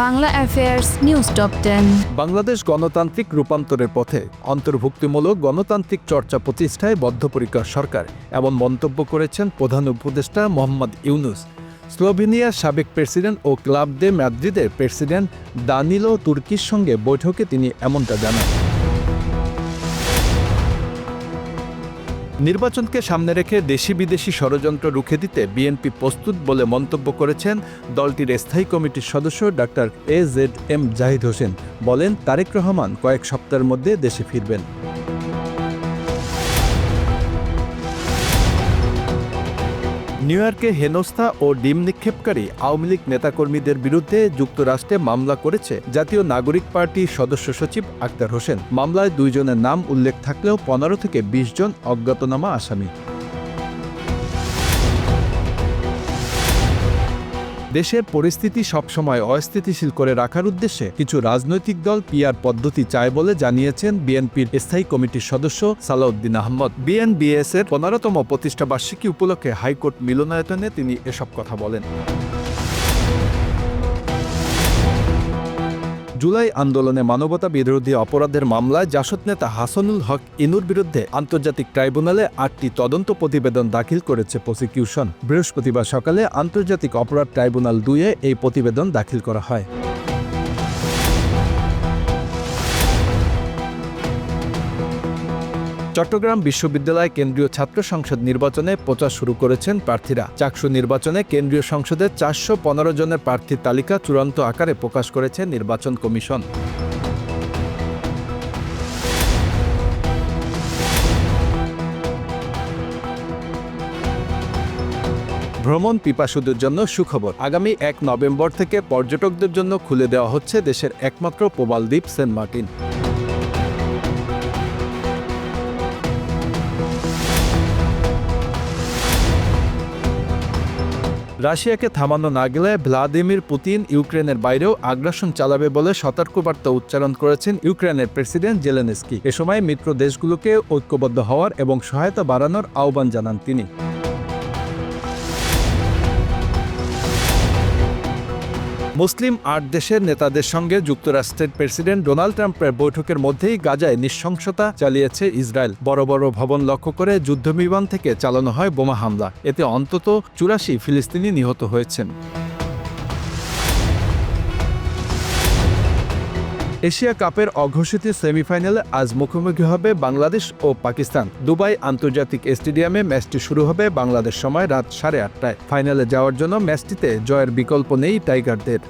Bangla affairs news top ten. Bangladesh গণতান্ত্রিক রূপান্তরের পথে অন্তর্ভুক্তিমূলক গণতান্ত্রিক চর্চা প্রতিষ্ঠায় বদ্ধপরিকর সরকার, এমন মন্তব্য করেছেন প্রধান উপদেষ্টা মোহাম্মদ ইউনুস। স্লোভেনিয়ার সাবেক প্রেসিডেন্ট ও ক্লাব দে ম্যাদ্রিদের প্রেসিডেন্ট দানিলো তুর্কির সঙ্গে বৈঠকে তিনি এমনটা জানান। নির্বাচনকে সামনে রেখে দেশি বিদেশি ষড়যন্ত্র রুখে দিতে বিএনপি প্রস্তুত বলে মন্তব্য করেছেন দলটির স্থায়ী কমিটির সদস্য doctor A Z M Zahid Hossain. বলেন, তারেক রহমান কয়েক সপ্তাহের মধ্যে দেশে ফিরবেন। নিউ ইয়র্কে হেনস্থা ও ডিম নিক্ষেপকারী আওয়ামী লীগ নেতাকর্মীদের বিরুদ্ধে যুক্তরাষ্ট্রে মামলা করেছে জাতীয় নাগরিক পার্টির সদস্য সচিব আক্তার হোসেন। মামলায় দুইজনের নাম উল্লেখ থাকলেও পনেরো থেকে ২০ জন অজ্ঞাতনামা আসামি। দেশের পরিস্থিতি সবসময় অস্থিতিশীল করে রাখার উদ্দেশ্যে কিছু রাজনৈতিক দল পিয়ার পদ্ধতি চায় বলে জানিয়েছেন বিএনপির স্থায়ী কমিটির সদস্য সালাউদ্দিন আহমদ। বিএনবিএস এর পনেরোতম প্রতিষ্ঠাবার্ষিকী উপলক্ষে হাইকোর্ট মিলনায়তনে তিনি এসব কথা বলেন। জুলাই আন্দোলনে মানবতা বিরোধী অপরাধের মামলায় জাসদ নেতা হাসানুল হক ইনুর বিরুদ্ধে আন্তর্জাতিক ট্রাইব্যুনালে আটটি তদন্ত প্রতিবেদন দাখিল করেছে প্রসিকিউশন। বৃহস্পতিবার সকালে আন্তর্জাতিক অপরাধ ট্রাইব্যুনাল দুয়ে এই প্রতিবেদন দাখিল করা হয়। চট্টগ্রাম বিশ্ববিদ্যালয় কেন্দ্রীয় ছাত্র সংসদ নির্বাচনে প্রচার শুরু করেছেন প্রার্থীরা। চাকসু নির্বাচনে কেন্দ্রীয় সংসদে চারশো পনেরো জনের প্রার্থীর তালিকা চূড়ান্ত আকারে প্রকাশ করেছে নির্বাচন কমিশন। ভ্রমণ পিপাসুদের জন্য সুখবর। আগামী এক নভেম্বর থেকে পর্যটকদের জন্য খুলে দেওয়া হচ্ছে দেশের একমাত্র প্রবাল দ্বীপ সেন্ট মার্টিন। রাশিয়াকে থামানো না গেলে ভ্লাদিমির পুতিন ইউক্রেনের বাইরেও আগ্রাসন চালাবে বলে সতর্কবার্তা উচ্চারণ করেছেন ইউক্রেনের প্রেসিডেন্ট জেলেনস্কি। এ সময় মিত্র দেশগুলোকে ঐক্যবদ্ধ হওয়ার এবং সহায়তা বাড়ানোর আহ্বান জানান তিনি। মুসলিম আট দেশের নেতাদের সঙ্গে যুক্তরাষ্ট্রের প্রেসিডেন্ট ডোনাল্ড ট্রাম্পের বৈঠকের মধ্যেই গাজায় নৃশংসতা চালিয়েছে ইসরায়েল। বড় বড় ভবন লক্ষ্য করে যুদ্ধবিমান থেকে চালানো হয় বোমা হামলা। এতে অন্তত চুরাশি ফিলিস্তিনি নিহত হয়েছেন। এশিয়া কাপের অঘোষিত সেমিফাইনালে আজ মুখোমুখি হবে বাংলাদেশ ও পাকিস্তান। দুবাই আন্তর্জাতিক স্টেডিয়ামে ম্যাচটি শুরু হবে বাংলাদেশ সময় রাত সাড়ে আটটায়। ফাইনালে যাওয়ার জন্য ম্যাচটিতে জয়ের বিকল্প নেই টাইগারদের।